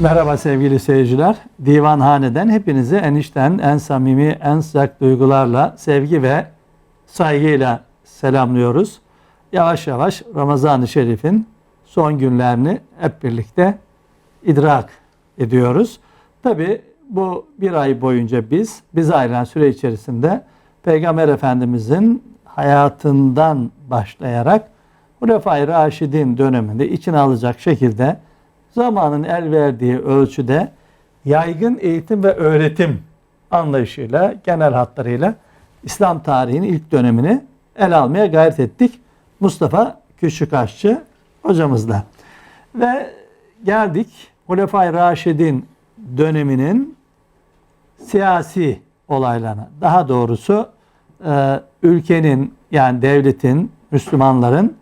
Merhaba sevgili seyirciler. Divanhane'den hepinizi enişten en samimi, en sıcak duygularla, sevgi ve saygıyla selamlıyoruz. Yavaş yavaş Ramazan-ı Şerif'in son günlerini hep birlikte idrak ediyoruz. Tabi bu bir ay boyunca biz, bize ayrılan süre içerisinde Peygamber Efendimizin hayatından başlayarak Hulefai Raşidin döneminde içine alacak şekilde zamanın el verdiği ölçüde yaygın eğitim ve öğretim anlayışıyla, genel hatlarıyla İslam tarihinin ilk dönemini ele almaya gayret ettik. Mustafa Küçükaşçı hocamızla. Ve geldik Hulefai Raşidin döneminin siyasi olaylarına. Daha doğrusu e, ülkenin yani devletin, Müslümanların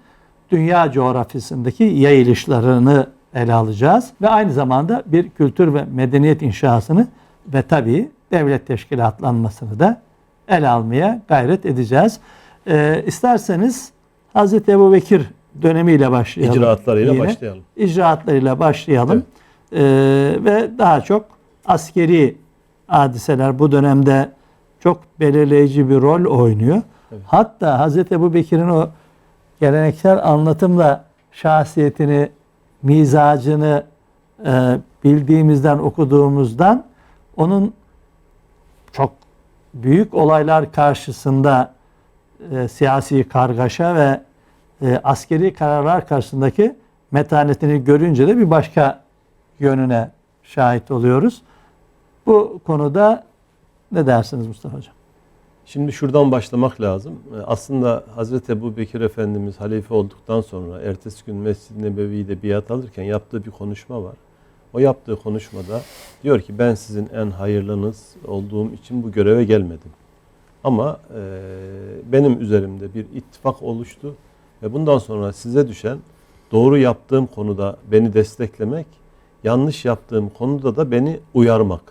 dünya coğrafyasındaki yayılışlarını ele alacağız. Ve aynı zamanda bir kültür ve medeniyet inşasını ve tabii devlet teşkilatlanmasını da ele almaya gayret edeceğiz. E, isterseniz Hz. Ebu Bekir dönemiyle başlayalım. İcraatlarıyla yine. başlayalım. İcraatlarıyla başlayalım. E, ve daha çok askeri hadiseler bu dönemde çok belirleyici bir rol oynuyor. Hatta Hz. Ebu Bekir'in o geleneksel anlatımla şahsiyetini, mizacını e, bildiğimizden, okuduğumuzdan onun çok büyük olaylar karşısında e, siyasi kargaşa ve e, askeri kararlar karşısındaki metanetini görünce de bir başka yönüne şahit oluyoruz. Bu konuda ne dersiniz Mustafa Hocam? Şimdi şuradan başlamak lazım. Ee, Aslında Hazreti Ebu Bekir Efendimiz halife olduktan sonra ertesi gün Mescid-i Nebevi'de biat alırken yaptığı bir konuşma var. O yaptığı konuşmada diyor ki ben sizin en hayırlınız olduğum için bu göreve gelmedim. Ama e, benim üzerimde bir ittifak oluştu ve bundan sonra size düşen doğru yaptığım konuda beni desteklemek, yanlış yaptığım konuda da beni uyarmak.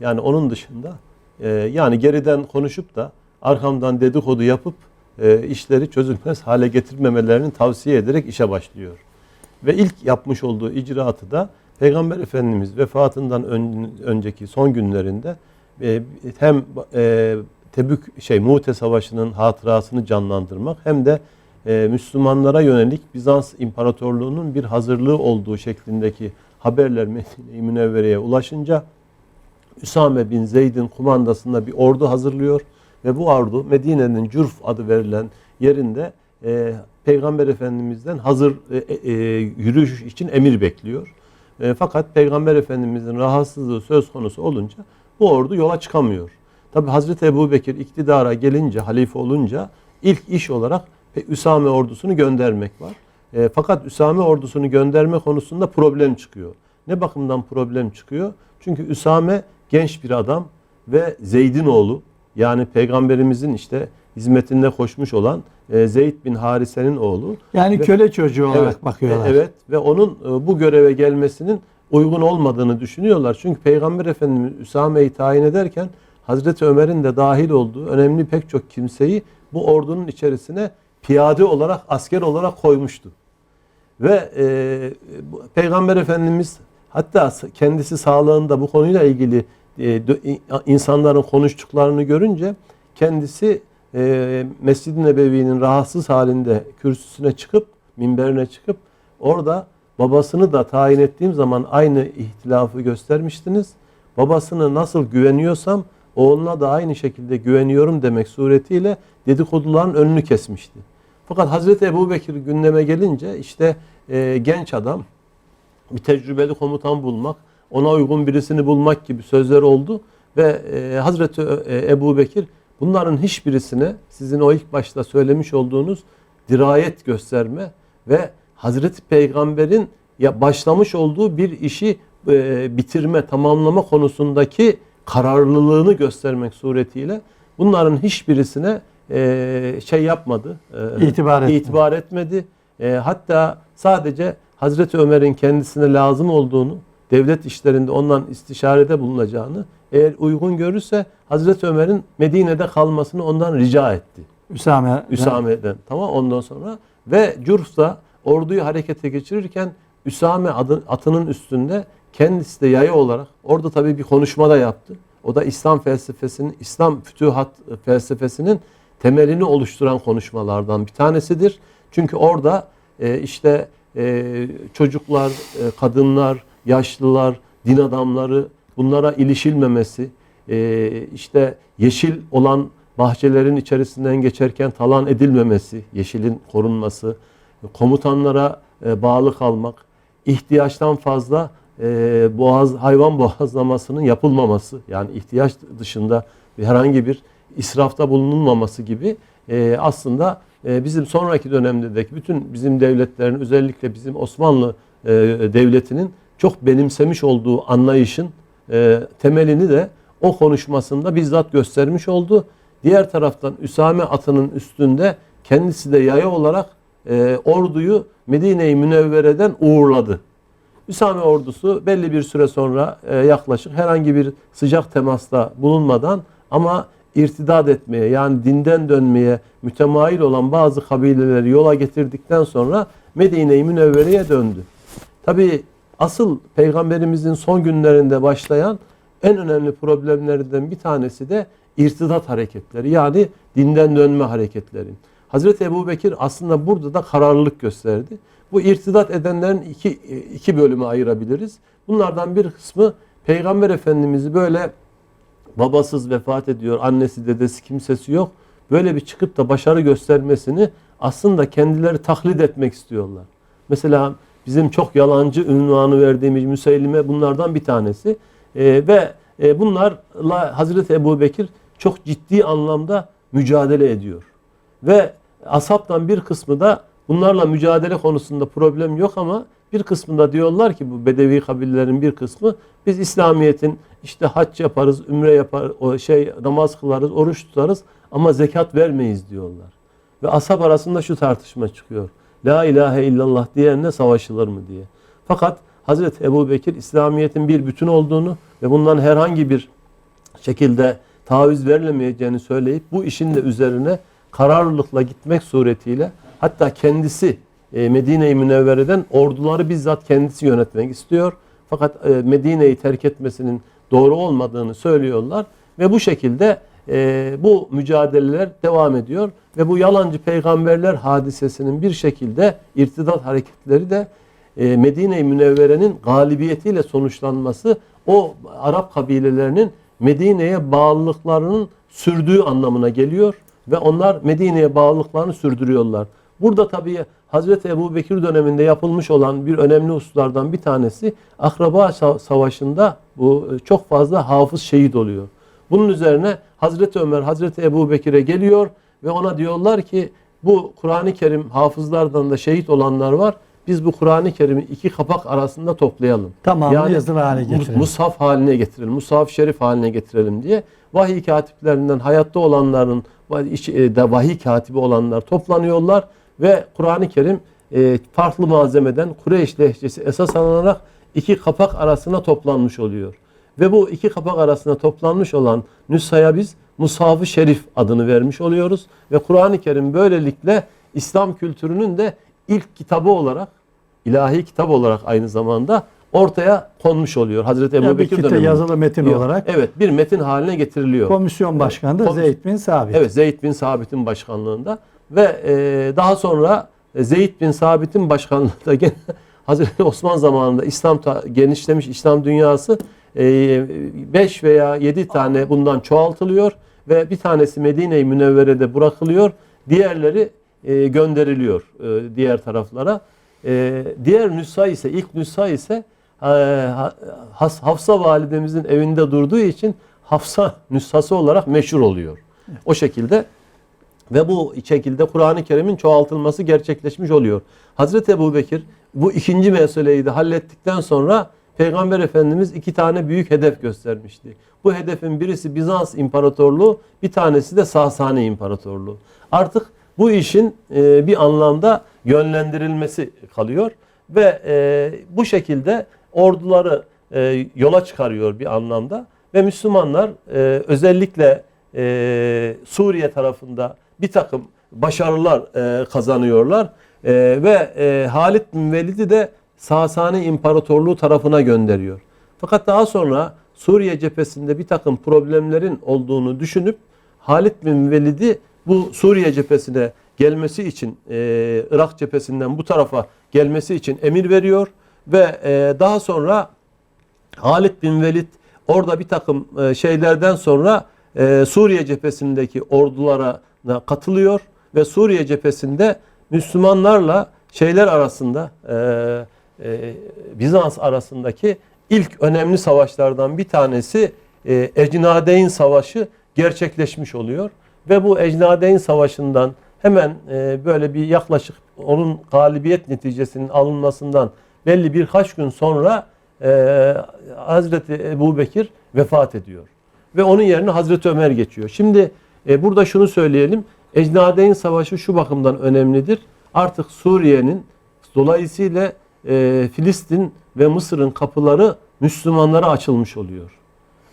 Yani onun dışında e, yani geriden konuşup da arkamdan dedikodu yapıp e, işleri çözülmez hale getirmemelerini tavsiye ederek işe başlıyor. Ve ilk yapmış olduğu icraatı da Peygamber Efendimiz vefatından ön- önceki son günlerinde e, hem e, Tebük şey Mu'te Savaşı'nın hatırasını canlandırmak hem de e, Müslümanlara yönelik Bizans İmparatorluğu'nun bir hazırlığı olduğu şeklindeki haberler Medine-i Münevvere'ye ulaşınca Üsame bin Zeyd'in kumandasında bir ordu hazırlıyor ve bu ordu Medine'nin Cürf adı verilen yerinde e, Peygamber Efendimiz'den hazır e, e, yürüyüş için emir bekliyor. E, fakat Peygamber Efendimiz'in rahatsızlığı söz konusu olunca bu ordu yola çıkamıyor. Tabi Hazreti Ebu Bekir iktidara gelince, halife olunca ilk iş olarak Üsame ordusunu göndermek var. E, fakat Üsame ordusunu gönderme konusunda problem çıkıyor. Ne bakımdan problem çıkıyor? Çünkü Üsame genç bir adam ve Zeyd'in oğlu. Yani peygamberimizin işte hizmetinde koşmuş olan e, Zeyd bin Harise'nin oğlu. Yani Ve- köle çocuğu olarak Evet, bakıyorlar. e, Evet ve onun e, bu göreve gelmesinin uygun olmadığını düşünüyorlar. Çünkü Peygamber Efendimiz Üsame'yi tayin ederken Hazreti Ömer'in de dahil olduğu önemli pek çok kimseyi bu ordunun içerisine piyade olarak, asker olarak koymuştu. Ve e, Peygamber Efendimiz hatta kendisi sağlığında bu konuyla ilgili e, insanların konuştuklarını görünce kendisi e, Mescid-i Nebevi'nin rahatsız halinde kürsüsüne çıkıp, minberine çıkıp orada babasını da tayin ettiğim zaman aynı ihtilafı göstermiştiniz. Babasını nasıl güveniyorsam oğluna da aynı şekilde güveniyorum demek suretiyle dedikoduların önünü kesmişti. Fakat Hazreti Ebu Bekir gündeme gelince işte e, genç adam bir tecrübeli komutan bulmak, ona uygun birisini bulmak gibi sözler oldu ve e, Hazreti e, Ebu Bekir bunların hiçbirisine sizin o ilk başta söylemiş olduğunuz dirayet gösterme ve Hazreti Peygamber'in ya başlamış olduğu bir işi e, bitirme, tamamlama konusundaki kararlılığını göstermek suretiyle bunların hiçbirisine e, şey yapmadı. e, İtibar etmedi. itibar etmedi. E, hatta sadece Hazreti Ömer'in kendisine lazım olduğunu, devlet işlerinde ondan istişarede bulunacağını, eğer uygun görürse Hazreti Ömer'in Medine'de kalmasını ondan rica etti. Üsame. Üsame'den. Tamam ondan sonra ve Curf'ta orduyu harekete geçirirken Üsame adı, atının üstünde kendisi de yaya olarak orada tabii bir konuşma da yaptı. O da İslam felsefesinin, İslam fütühat felsefesinin temelini oluşturan konuşmalardan bir tanesidir. Çünkü orada e, işte e, çocuklar, e, kadınlar, yaşlılar, din adamları bunlara ilişilmemesi, e, işte yeşil olan bahçelerin içerisinden geçerken talan edilmemesi, yeşilin korunması, komutanlara e, bağlı kalmak, ihtiyaçtan fazla e, boğaz hayvan boğazlamasının yapılmaması, yani ihtiyaç dışında herhangi bir israfta bulunulmaması gibi aslında bizim sonraki dönemdeki bütün bizim devletlerin özellikle bizim Osmanlı devletinin çok benimsemiş olduğu anlayışın e, temelini de o konuşmasında bizzat göstermiş oldu. Diğer taraftan Üsame atının üstünde kendisi de yaya olarak e, orduyu Medine-i Münevvere'den uğurladı. Üsame ordusu belli bir süre sonra e, yaklaşık herhangi bir sıcak temasta bulunmadan ama irtidat etmeye yani dinden dönmeye mütemayil olan bazı kabileleri yola getirdikten sonra Medine-i Münevvere'ye döndü. Tabi asıl peygamberimizin son günlerinde başlayan en önemli problemlerinden bir tanesi de irtidat hareketleri yani dinden dönme hareketleri. Hazreti Ebu Bekir aslında burada da kararlılık gösterdi. Bu irtidat edenlerin iki, iki bölüme ayırabiliriz. Bunlardan bir kısmı Peygamber Efendimiz'i böyle babasız vefat ediyor, annesi dedesi kimsesi yok. Böyle bir çıkıp da başarı göstermesini aslında kendileri taklit etmek istiyorlar. Mesela bizim çok yalancı ünvanı verdiğimiz Müseylime bunlardan bir tanesi. Ee, ve e, bunlarla Hazreti Ebu Bekir çok ciddi anlamda mücadele ediyor. Ve ashabtan bir kısmı da bunlarla mücadele konusunda problem yok ama bir kısmında diyorlar ki bu Bedevi kabillerin bir kısmı biz İslamiyet'in işte hac yaparız, ümre yapar, o şey namaz kılarız, oruç tutarız ama zekat vermeyiz diyorlar. Ve ashab arasında şu tartışma çıkıyor. La ilahe illallah diyenle savaşılır mı diye. Fakat Hazreti Ebu Bekir İslamiyet'in bir bütün olduğunu ve bundan herhangi bir şekilde taviz verilemeyeceğini söyleyip bu işin de üzerine kararlılıkla gitmek suretiyle hatta kendisi e, Medine-i Münevvere'den orduları bizzat kendisi yönetmek istiyor. Fakat e, Medine'yi terk etmesinin doğru olmadığını söylüyorlar ve bu şekilde e, bu mücadeleler devam ediyor ve bu yalancı peygamberler hadisesinin bir şekilde irtidat hareketleri de e, Medine-i Münevvere'nin galibiyetiyle sonuçlanması o Arap kabilelerinin Medine'ye bağlılıklarının sürdüğü anlamına geliyor ve onlar Medine'ye bağlılıklarını sürdürüyorlar. Burada tabii Hazreti Ebu Bekir döneminde yapılmış olan bir önemli hususlardan bir tanesi Akraba Sa- Savaşı'nda bu e, çok fazla hafız şehit oluyor. Bunun üzerine Hazreti Ömer Hazreti Ebu Bekir'e geliyor ve ona diyorlar ki bu Kur'an-ı Kerim hafızlardan da şehit olanlar var. Biz bu Kur'an-ı Kerim'i iki kapak arasında toplayalım. Tamamını yazılı hale getirelim. Mushaf haline getirelim, mushaf şerif haline getirelim diye vahiy katiplerinden hayatta olanların e, de vahiy katibi olanlar toplanıyorlar ve Kur'an-ı Kerim e, farklı malzemeden Kureyş lehçesi esas alınarak iki kapak arasına toplanmış oluyor. Ve bu iki kapak arasında toplanmış olan nüshaya biz Mushaf-ı Şerif adını vermiş oluyoruz. Ve Kur'an-ı Kerim böylelikle İslam kültürünün de ilk kitabı olarak, ilahi kitap olarak aynı zamanda ortaya konmuş oluyor. Hazreti Ebu Yani Bekir döneminde. yazılı metin Yok, olarak Evet bir metin haline getiriliyor. komisyon başkanı da Komis- Zeyd bin Sabit. Evet Zeyd bin Sabit'in başkanlığında ve e, daha sonra Zeyd bin Sabit'in başkanlığında gene Hazreti Osman zamanında İslam genişlemiş İslam dünyası 5 veya 7 tane bundan çoğaltılıyor ve bir tanesi Medine-i Münevvere'de bırakılıyor. Diğerleri e, gönderiliyor e, diğer taraflara. E, diğer nüsha ise ilk nüsha ise Hafsa validemizin evinde durduğu için Hafsa nüshası olarak meşhur oluyor. O şekilde ve bu şekilde Kur'an-ı Kerim'in çoğaltılması gerçekleşmiş oluyor. Hazreti Ebu Bekir bu ikinci meseleyi de hallettikten sonra Peygamber Efendimiz iki tane büyük hedef göstermişti. Bu hedefin birisi Bizans İmparatorluğu, bir tanesi de Sasani İmparatorluğu. Artık bu işin e, bir anlamda yönlendirilmesi kalıyor ve e, bu şekilde orduları e, yola çıkarıyor bir anlamda ve Müslümanlar özellikle Suriye tarafında bir takım başarılar kazanıyorlar ve Halid bin Velid'i de Sasani İmparatorluğu tarafına gönderiyor. Fakat daha sonra Suriye cephesinde bir takım problemlerin olduğunu düşünüp Halid bin Velid'i bu Suriye cephesine gelmesi için e, Irak cephesinden bu tarafa gelmesi için emir veriyor ve e, daha sonra Halid bin Velid orada bir takım e, şeylerden sonra e, Suriye cephesindeki ordulara katılıyor ve Suriye cephesinde Müslümanlarla şeyler arasında e, e, Bizans arasındaki ilk önemli savaşlardan bir tanesi e, Ecnadeyn Savaşı gerçekleşmiş oluyor ve bu Ecnadeyn Savaşı'ndan hemen e, böyle bir yaklaşık onun galibiyet neticesinin alınmasından belli birkaç gün sonra e, Hazreti Ebu Bekir vefat ediyor. Ve onun yerine Hazreti Ömer geçiyor. Şimdi e, burada şunu söyleyelim. Ecnadeyn Savaşı şu bakımdan önemlidir. Artık Suriye'nin dolayısıyla e, Filistin ve Mısır'ın kapıları Müslümanlara açılmış oluyor.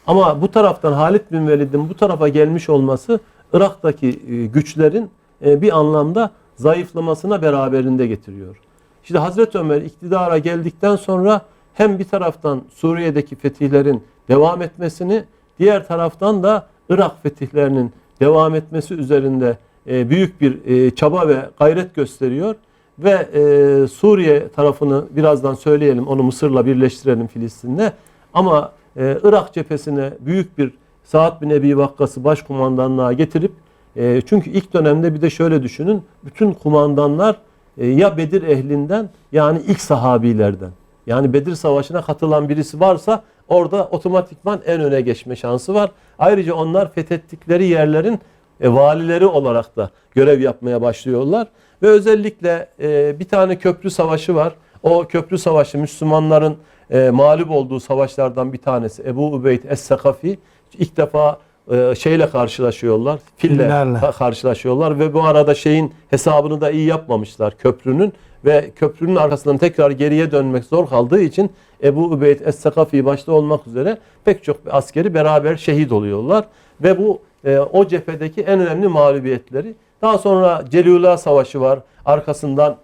Ama bu taraftan Halid bin Velid'in bu tarafa gelmiş olması Irak'taki e, güçlerin e, bir anlamda zayıflamasına beraberinde getiriyor. İşte Hazreti Ömer iktidara geldikten sonra hem bir taraftan Suriye'deki fetihlerin devam etmesini, diğer taraftan da Irak fetihlerinin devam etmesi üzerinde e, büyük bir e, çaba ve gayret gösteriyor ve e, Suriye tarafını birazdan söyleyelim, onu Mısır'la birleştirelim Filistin'le. Ama e, Irak cephesine büyük bir Saad bin Ebi Vakkas'ı başkumandanlığa getirip e, çünkü ilk dönemde bir de şöyle düşünün, bütün kumandanlar e, ya Bedir ehlinden yani ilk sahabilerden. Yani Bedir Savaşı'na katılan birisi varsa orada otomatikman en öne geçme şansı var. Ayrıca onlar fethettikleri yerlerin e, valileri olarak da görev yapmaya başlıyorlar. Ve özellikle e, bir tane köprü savaşı var. O köprü savaşı Müslümanların e, mağlup olduğu savaşlardan bir tanesi. Ebu Ubeyd Es-Sakafi ilk defa e, şeyle karşılaşıyorlar. Fille Fillerle. ka- karşılaşıyorlar ve bu arada şeyin hesabını da iyi yapmamışlar köprünün ve köprünün arkasından tekrar geriye dönmek zor kaldığı için Ebu Ubeyd Es-Sakafi başta olmak üzere pek çok askeri beraber şehit oluyorlar ve bu e, o cephedeki en önemli mağlubiyetleri. Daha sonra Celula Savaşı var. Arkasından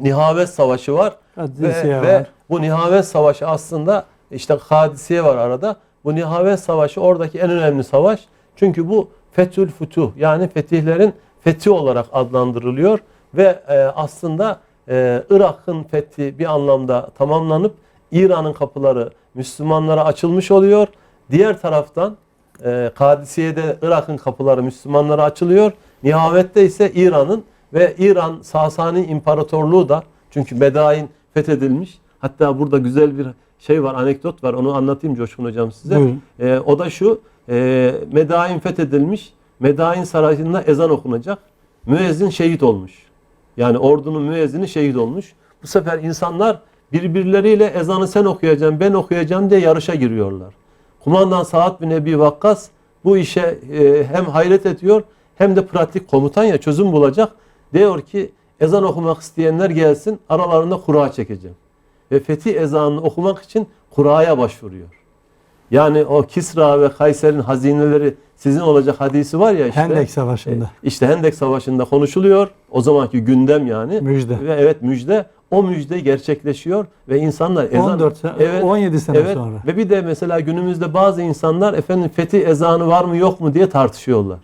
Nihavet Savaşı var. Kadisiye Ve, ve var. bu Nihavet Savaşı aslında işte Hadisiye var arada. Bu Nihavet Savaşı oradaki en önemli savaş. Çünkü bu Fethül Futuh yani fetihlerin fethi olarak adlandırılıyor. Ve e, aslında e, Irak'ın fethi bir anlamda tamamlanıp İran'ın kapıları Müslümanlara açılmış oluyor. Diğer taraftan e, Kadisiye'de Irak'ın kapıları Müslümanlara açılıyor. Nihavette ise İran'ın ve İran Sasani İmparatorluğu da çünkü Medain fethedilmiş. Hatta burada güzel bir şey var, anekdot var. Onu anlatayım Coşkun Hocam size. Buyurun. E, o da şu. E, Medain fethedilmiş. Medain sarayında ezan okunacak. Müezzin şehit olmuş. Yani ordunun müezzini şehit olmuş. Bu sefer insanlar birbirleriyle ezanı sen okuyacaksın, ben okuyacağım diye yarışa giriyorlar. Kumandan Saad bin Ebi Vakkas bu işe e, hem hayret ediyor hem de pratik komutan ya çözüm bulacak. Diyor ki ezan okumak isteyenler gelsin aralarında kura çekeceğim. Ve fethi ezanını okumak için kuraya başvuruyor. Yani o Kisra ve Kayser'in hazineleri sizin olacak hadisi var ya işte. Hendek Savaşı'nda. E, İşte Hendek Savaşı'nda konuşuluyor. O zamanki gündem yani. Müjde. Ve evet müjde. O müjde gerçekleşiyor ve insanlar ezan 14 sene, 17 sene evet. sonra. Ve bir de mesela günümüzde bazı insanlar efendim fethi ezanı var mı yok mu diye tartışıyorlar.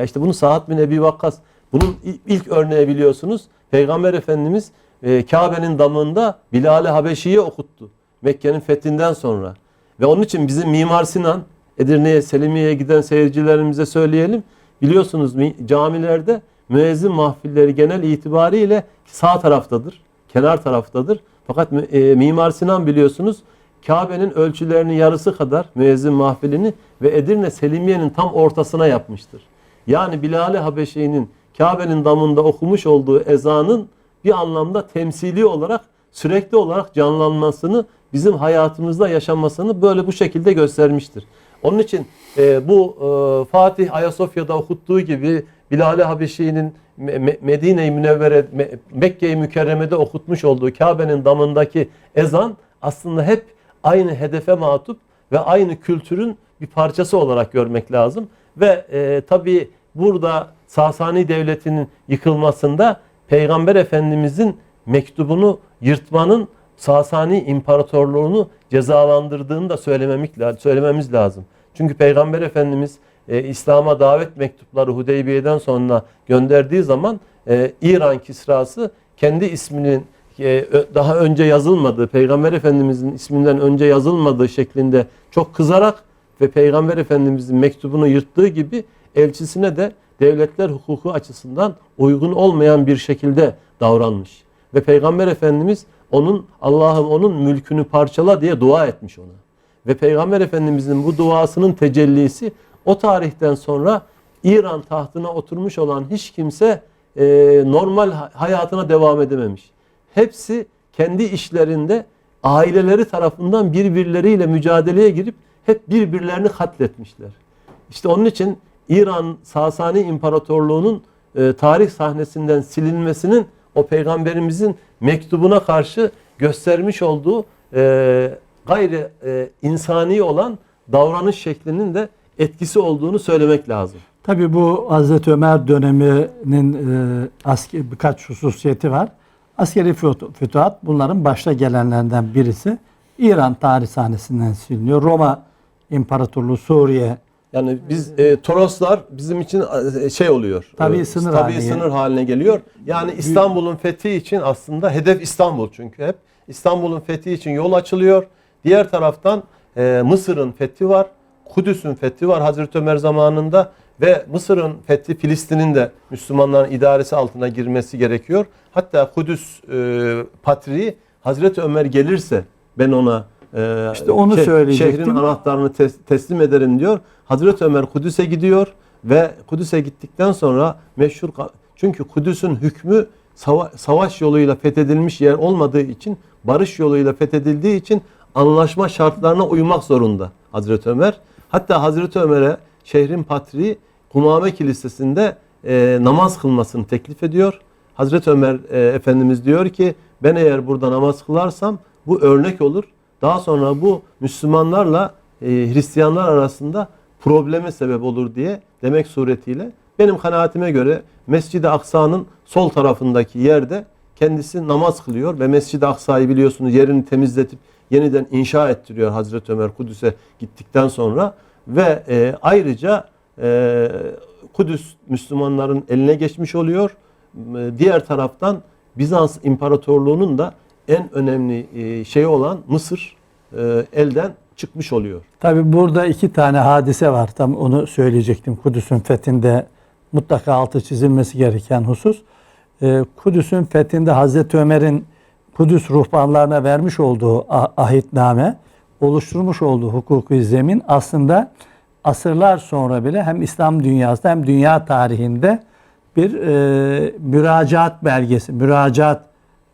Ya işte bunu Saad bin Ebi Vakkas bunun il- ilk örneği biliyorsunuz. Peygamber Efendimiz e, Kabe'nin damında Bilal-i Habeşi'yi okuttu. Mekke'nin fethinden sonra. Ve onun için bizim Mimar Sinan Edirne'ye, Selimiye'ye giden seyircilerimize söyleyelim. Biliyorsunuz mi- camilerde müezzin mahfilleri genel itibariyle sağ taraftadır. Kenar taraftadır. Fakat e, Mimar Sinan biliyorsunuz Kabe'nin ölçülerinin yarısı kadar müezzin mahfilini ve Edirne Selimiye'nin tam ortasına yapmıştır. Yani Bilal-i Habeşi'nin Kabe'nin damında okumuş olduğu ezanın bir anlamda temsili olarak sürekli olarak canlanmasını bizim hayatımızda yaşanmasını böyle bu şekilde göstermiştir. Onun için e, bu e, Fatih Ayasofya'da okuttuğu gibi Bilal-i Habeşi'nin Me- Me- Medine-i Münevvere, Me- Mekke-i Mükerreme'de okutmuş olduğu Kabe'nin damındaki ezan aslında hep aynı hedefe matup ve aynı kültürün bir parçası olarak görmek lazım. Ve e, tabii burada Sasani Devleti'nin yıkılmasında Peygamber Efendimizin mektubunu yırtmanın Sasani İmparatorluğunu cezalandırdığını da söylememiz lazım. Çünkü Peygamber Efendimiz e, İslam'a davet mektupları Hudeybiye'den sonra gönderdiği zaman e, İran Kisrası kendi isminin e, daha önce yazılmadığı, Peygamber Efendimizin isminden önce yazılmadığı şeklinde çok kızarak ve Peygamber Efendimizin mektubunu yırttığı gibi elçisine de devletler hukuku açısından uygun olmayan bir şekilde davranmış. Ve Peygamber Efendimiz onun Allah'ım onun mülkünü parçala diye dua etmiş ona. Ve Peygamber Efendimizin bu duasının tecellisi o tarihten sonra İran tahtına oturmuş olan hiç kimse e, normal ha- hayatına devam edememiş. Hepsi kendi işlerinde aileleri tarafından birbirleriyle mücadeleye girip hep birbirlerini katletmişler. İşte onun için İran Sasani İmparatorluğu'nun e, tarih sahnesinden silinmesinin o peygamberimizin mektubuna karşı göstermiş olduğu e, gayri e, insani olan davranış şeklinin de etkisi olduğunu söylemek lazım. Tabii bu Hazreti Ömer döneminin e, asker, birkaç hususiyeti var. Askeri fütu- fütuhat bunların başta gelenlerden birisi. İran tarih sahnesinden siliniyor. Roma İmparatorluğu Suriye Yani biz e, Toroslar bizim için e, şey oluyor. Tabii e, sınır tabii haline sınır haline geliyor. Yani İstanbul'un fethi için aslında hedef İstanbul çünkü hep İstanbul'un fethi için yol açılıyor. Diğer taraftan e, Mısır'ın fethi var. Kudüs'ün fethi var Hazreti Ömer zamanında ve Mısır'ın fethi Filistin'in de Müslümanların idaresi altına girmesi gerekiyor. Hatta Kudüs e, patriği Hazreti Ömer gelirse ben ona e, İşte onu söyleyecektim. şehrin anahtarını tes- teslim ederim diyor. Hazreti Ömer Kudüs'e gidiyor ve Kudüs'e gittikten sonra meşhur çünkü Kudüs'ün hükmü sava- savaş yoluyla fethedilmiş yer olmadığı için barış yoluyla fethedildiği için anlaşma şartlarına uymak zorunda Hazreti Ömer. Hatta Hazreti Ömer'e şehrin patriği Kumame Kilisesi'nde e, namaz kılmasını teklif ediyor. Hazreti Ömer e, Efendimiz diyor ki ben eğer burada namaz kılarsam bu örnek olur. Daha sonra bu Müslümanlarla e, Hristiyanlar arasında probleme sebep olur diye demek suretiyle benim kanaatime göre Mescid-i Aksa'nın sol tarafındaki yerde kendisi namaz kılıyor ve Mescid-i Aksa'yı biliyorsunuz yerini temizletip yeniden inşa ettiriyor Hazreti Ömer Kudüs'e gittikten sonra ve e, ayrıca e, Kudüs Müslümanların eline geçmiş oluyor. E, Diğer taraftan Bizans İmparatorluğu'nun da en önemli e, şeyi olan Mısır e, elden çıkmış oluyor. Tabi burada iki tane hadise var. Tam onu söyleyecektim. Kudüs'ün fethinde mutlaka altı çizilmesi gereken husus. Ee, Kudüs'ün fethinde Hazreti Ömer'in Kudüs ruhbanlarına vermiş olduğu ah- ahitname, oluşturmuş olduğu hukuki zemin aslında asırlar sonra bile hem İslam dünyasında hem dünya tarihinde bir e, müracaat belgesi, müracaat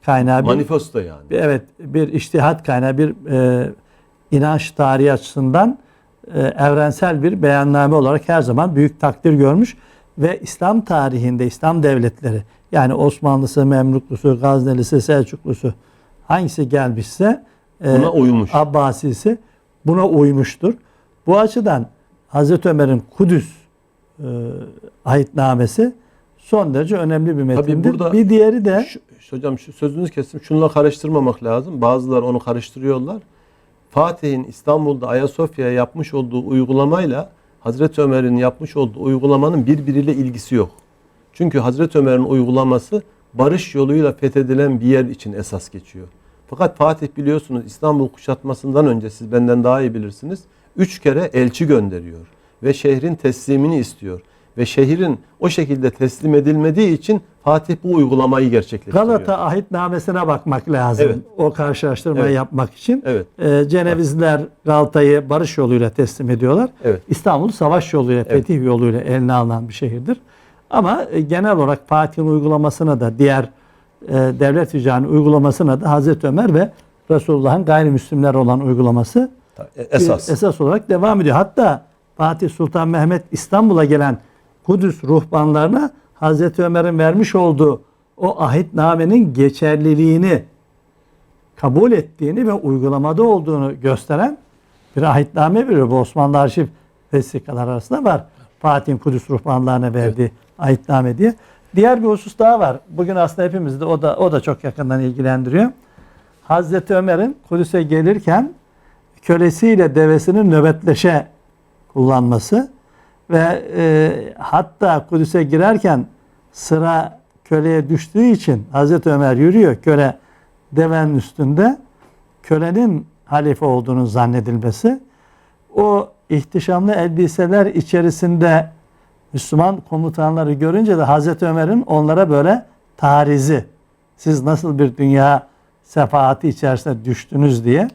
kaynağı bir Manifesto yani. evet bir iştihat kaynağı bir e, inanç tarihi açısından e, evrensel bir beyanname olarak her zaman büyük takdir görmüş ve İslam tarihinde İslam devletleri yani Osmanlısı, Memluklusu, Gaznelisi, Selçuklusu hangisi gelmişse e, Buna uymuş. Abbasisi buna uymuştur. Bu açıdan Hazreti Ömer'in Kudüs e, ahitnamesi son derece önemli bir metindir. burada- bir diğeri de Şu, hocam şu sözünüzü kestim. Şununla karıştırmamak lazım. Bazılar onu karıştırıyorlar. Fatih'in İstanbul'da Ayasofya'ya yapmış olduğu uygulamayla Hazreti Ömer'in yapmış olduğu uygulamanın birbiriyle ilgisi yok. Çünkü Hazreti Ömer'in uygulaması barış yoluyla fethedilen bir yer için esas geçiyor. Fakat Fatih biliyorsunuz İstanbul kuşatmasından önce siz benden daha iyi bilirsiniz. Üç kere elçi gönderiyor ve şehrin teslimini istiyor. Ve şehrin o şekilde teslim edilmediği için Fatih bu uygulamayı gerçekleştiriyor. Galata ahitnamesine bakmak lazım. Evet. O karşılaştırmayı Evet. yapmak için. Evet. Ee, Cenevizliler Galata'yı barış yoluyla teslim ediyorlar. Evet. İstanbul savaş yoluyla, Evet. fetih yoluyla eline alınan bir şehirdir. Ama e, genel olarak Fatih'in uygulamasına da diğer e, devlet icraının uygulamasına da Hazreti Ömer ve Resulullah'ın gayrimüslimler olan uygulaması E- Esas. bir esas olarak devam ediyor. Hatta Fatih Sultan Mehmet İstanbul'a gelen Kudüs ruhbanlarına Hazreti Ömer'in vermiş olduğu o ahitnamenin geçerliliğini kabul ettiğini ve uygulamada olduğunu gösteren bir ahitname veriyor. Bu Osmanlı arşiv vesikalar arasında var. Fatih'in Kudüs ruhbanlarına verdiği ahitname diye. Diğer bir husus daha var. Bugün aslında hepimizi de o da o da çok yakından ilgilendiriyor. Hazreti Ömer'in Kudüs'e gelirken kölesiyle devesini nöbetleşe kullanması ve e, hatta Kudüs'e girerken sıra köleye düştüğü için Hazreti Ömer yürüyor köle devenin üstünde. Kölenin halife olduğunu zannedilmesi. O ihtişamlı elbiseler içerisinde Müslüman komutanları görünce de Hazreti Ömer'in onlara böyle tarizi siz nasıl bir dünya sefaati içerisine düştünüz? diye.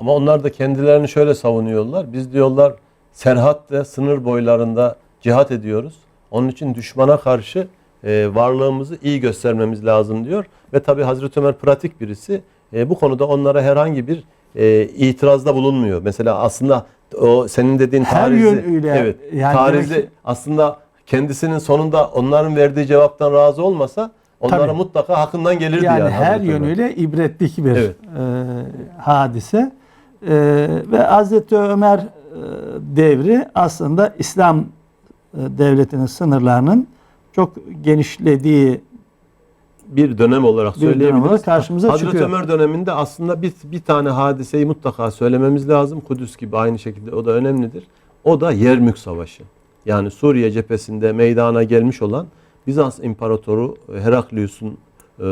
Ama onlar da kendilerini şöyle savunuyorlar. Biz diyorlar serhat ve sınır boylarında cihat ediyoruz. Onun için düşmana karşı e, varlığımızı iyi göstermemiz lazım diyor. Ve tabi Hazreti Ömer pratik birisi. E, bu konuda onlara herhangi bir e, itirazda bulunmuyor. Mesela aslında o senin dediğin Her tarizi, yönüyle evet, yani tarizi ki- aslında kendisinin sonunda onların verdiği cevaptan razı olmasa onlara Tabii. mutlaka hakkından gelirdi yani, yani. her Hazreti Ömer. yönüyle ibretlik bir Evet. e, hadise. E, ve Hazreti Ömer devri aslında İslam e, devletinin sınırlarının çok genişlediği bir dönem olarak Bir dönem söyleyebiliriz. olarak karşımıza Hazreti çıkıyor. Ömer döneminde aslında bir, bir tane hadiseyi mutlaka söylememiz lazım. Kudüs gibi aynı şekilde o da önemlidir. O da Yermük Savaşı. Yani Suriye cephesinde meydana gelmiş olan Bizans İmparatoru Heraklius'un e,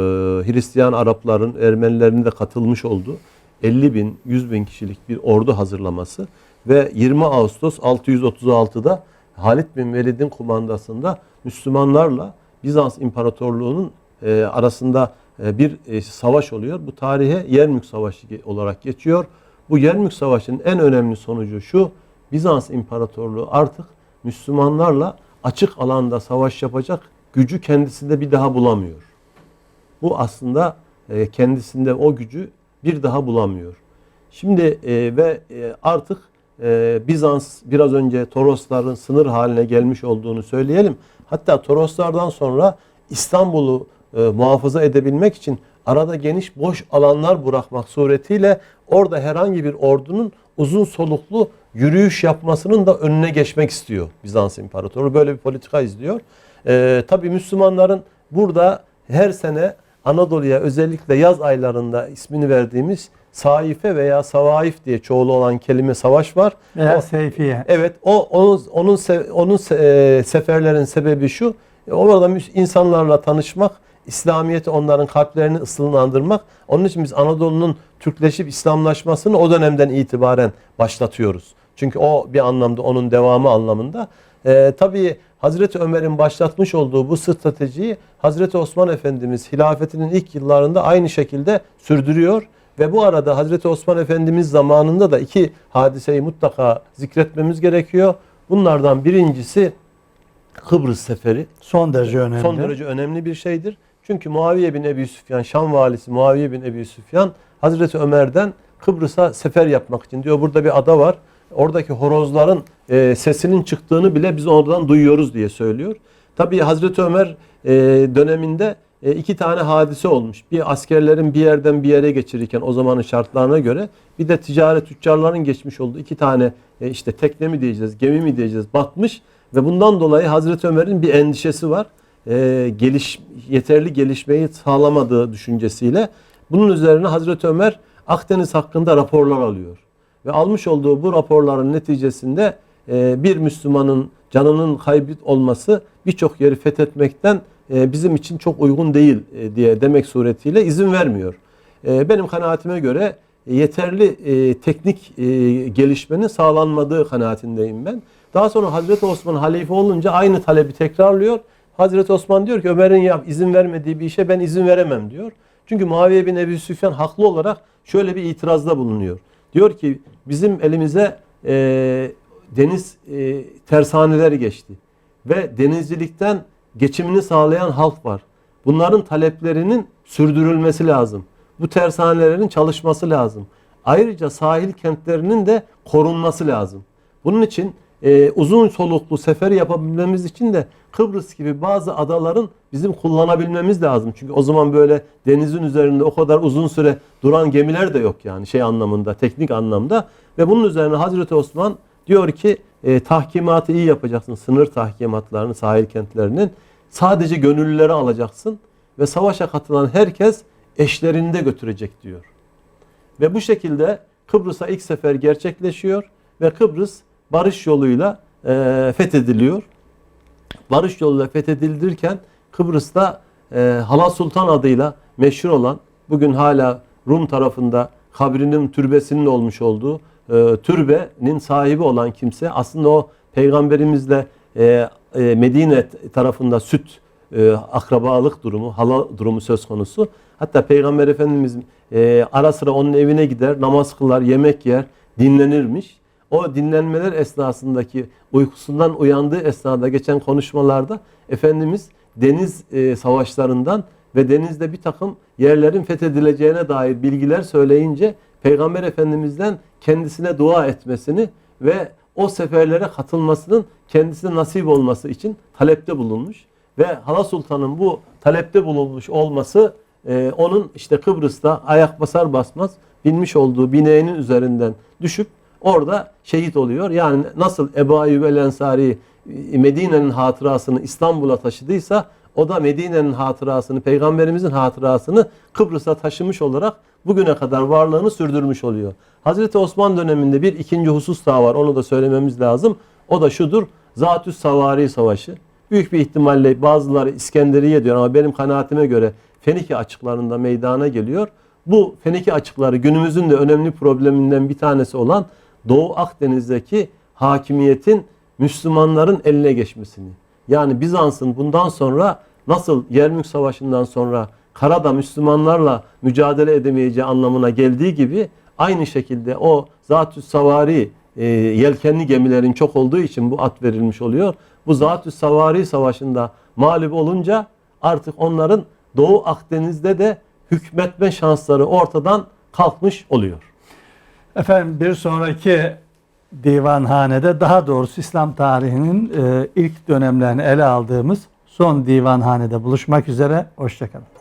Hristiyan Arapların, Ermenilerin de katılmış olduğu 50 bin, 100 bin kişilik bir ordu hazırlaması ve 20 Ağustos 636'da Halit bin Velid'in kumandasında Müslümanlarla Bizans İmparatorluğu'nun e, arasında e, bir e, savaş oluyor. Bu tarihe Yermük Savaşı olarak geçiyor. Bu Yermük Savaşı'nın en önemli sonucu şu. Bizans İmparatorluğu artık Müslümanlarla açık alanda savaş yapacak gücü kendisinde bir daha bulamıyor. Bu aslında e, kendisinde o gücü bir daha bulamıyor. Şimdi e, ve e, artık e, Bizans biraz önce Torosların sınır haline gelmiş olduğunu söyleyelim. Hatta Toroslardan sonra İstanbul'u e, muhafaza edebilmek için arada geniş boş alanlar bırakmak suretiyle orada herhangi bir ordunun uzun soluklu yürüyüş yapmasının da önüne geçmek istiyor Bizans İmparatoru. Böyle bir politika izliyor. E, tabii Müslümanların burada her sene Anadolu'ya özellikle yaz aylarında ismini verdiğimiz Saife veya Savaif diye çoğulu olan kelime savaş var. veya O- Seyfiye. Evet, o onun onun se- onun se- e, seferlerin sebebi şu. Orada insanlarla tanışmak, İslamiyeti onların kalplerini ısınlandırmak. Onun için biz Anadolu'nun Türkleşip İslamlaşmasını o dönemden itibaren başlatıyoruz. Çünkü o bir anlamda onun devamı anlamında. Ee, tabii Hazreti Ömer'in başlatmış olduğu bu stratejiyi Hazreti Osman Efendimiz hilafetinin ilk yıllarında aynı şekilde sürdürüyor. Ve bu arada Hazreti Osman Efendimiz zamanında da iki hadiseyi mutlaka zikretmemiz gerekiyor. Bunlardan birincisi Kıbrıs seferi. Son derece önemli. Son derece önemli bir şeydir. Çünkü Muaviye bin Ebi Süfyan, Şam valisi Muaviye bin Ebi Süfyan Hazreti Ömer'den Kıbrıs'a sefer yapmak için diyor. Burada bir ada var. Oradaki horozların e, sesinin çıktığını bile biz oradan duyuyoruz diye söylüyor. Tabii Hazreti Ömer e, döneminde iki tane hadise olmuş. Bir askerlerin bir yerden bir yere geçirirken o zamanın şartlarına göre bir de ticaret tüccarların geçmiş olduğu iki tane e, işte tekne mi diyeceğiz, gemi mi diyeceğiz batmış ve bundan dolayı Hazreti Ömer'in bir endişesi var. E, geliş yeterli gelişmeyi sağlamadığı düşüncesiyle bunun üzerine Hazreti Ömer Akdeniz hakkında raporlar alıyor. Ve almış olduğu bu raporların neticesinde e, bir Müslümanın canının kaybı olması birçok yeri fethetmekten e, bizim için çok uygun değil e, diye demek suretiyle izin vermiyor. E, benim kanaatime göre yeterli e, teknik e, gelişmenin sağlanmadığı kanaatindeyim ben. Daha sonra Hazreti Osman halife olunca aynı talebi tekrarlıyor. Hazreti Osman diyor ki Ömer'in yap izin vermediği bir işe ben izin veremem diyor. Çünkü Muaviye bin Ebi Süfyan haklı olarak şöyle bir itirazda bulunuyor. Diyor ki bizim elimize e, deniz e, tersaneleri geçti ve denizcilikten geçimini sağlayan halk var. Bunların taleplerinin sürdürülmesi lazım. Bu tersanelerin çalışması lazım. Ayrıca sahil kentlerinin de korunması lazım. Bunun için e, uzun soluklu sefer yapabilmemiz için de Kıbrıs gibi bazı adaların bizim kullanabilmemiz lazım. Çünkü o zaman böyle denizin üzerinde o kadar uzun süre duran gemiler de yok yani şey anlamında, teknik anlamda. Ve bunun üzerine Hazreti Osman diyor ki e, tahkimatı iyi yapacaksın. Sınır tahkimatlarını, sahil kentlerinin. Sadece gönüllüleri alacaksın ve savaşa katılan herkes eşlerinde götürecek diyor. Ve bu şekilde Kıbrıs'a ilk sefer gerçekleşiyor ve Kıbrıs barış yoluyla e, fethediliyor. Barış yoluyla fethedilirken Kıbrıs'ta e, Hala Sultan adıyla meşhur olan bugün hala Rum tarafında kabrinin türbesinin olmuş olduğu e, türbenin sahibi olan kimse aslında o peygamberimizle e, e, Medine tarafında süt e, akrabalık durumu, hala durumu söz konusu. Hatta Peygamber Efendimiz e, ara sıra onun evine gider, namaz kılar, yemek yer, dinlenirmiş. O dinlenmeler esnasındaki uykusundan uyandığı esnada geçen konuşmalarda Efendimiz deniz e, savaşlarından ve denizde bir takım yerlerin fethedileceğine dair bilgiler söyleyince Peygamber Efendimiz'den kendisine dua etmesini ve o seferlere katılmasının kendisine nasip olması için talepte bulunmuş. Ve Hala Sultan'ın bu talepte bulunmuş olması e, onun işte Kıbrıs'ta ayak basar basmaz binmiş olduğu bineğinin üzerinden düşüp orada şehit oluyor. Yani nasıl Ebu Ayyub el Ensari e, Medine'nin hatırasını İstanbul'a taşıdıysa o da Medine'nin hatırasını, Peygamberimizin hatırasını Kıbrıs'a taşımış olarak bugüne kadar varlığını sürdürmüş oluyor. Hazreti Osman döneminde bir ikinci husus daha var. Onu da söylememiz lazım. O da şudur. Zatüs Savari Savaşı. Büyük bir ihtimalle bazıları İskenderiye diyor ama benim kanaatime göre Fenike açıklarında meydana geliyor. Bu Fenike açıkları günümüzün de önemli probleminden bir tanesi olan Doğu Akdeniz'deki hakimiyetin Müslümanların eline geçmesini. Yani Bizans'ın bundan sonra nasıl Yermük Savaşı'ndan sonra karada Müslümanlarla mücadele edemeyeceği anlamına geldiği gibi aynı şekilde o Zatü Savari e, yelkenli gemilerin çok olduğu için bu at verilmiş oluyor. Bu Zatü Savari Savaşı'nda mağlup olunca artık onların Doğu Akdeniz'de de hükmetme şansları ortadan kalkmış oluyor. Efendim bir sonraki divanhanede daha doğrusu İslam tarihinin e, ilk dönemlerini ele aldığımız son divanhanede buluşmak üzere. Hoşçakalın.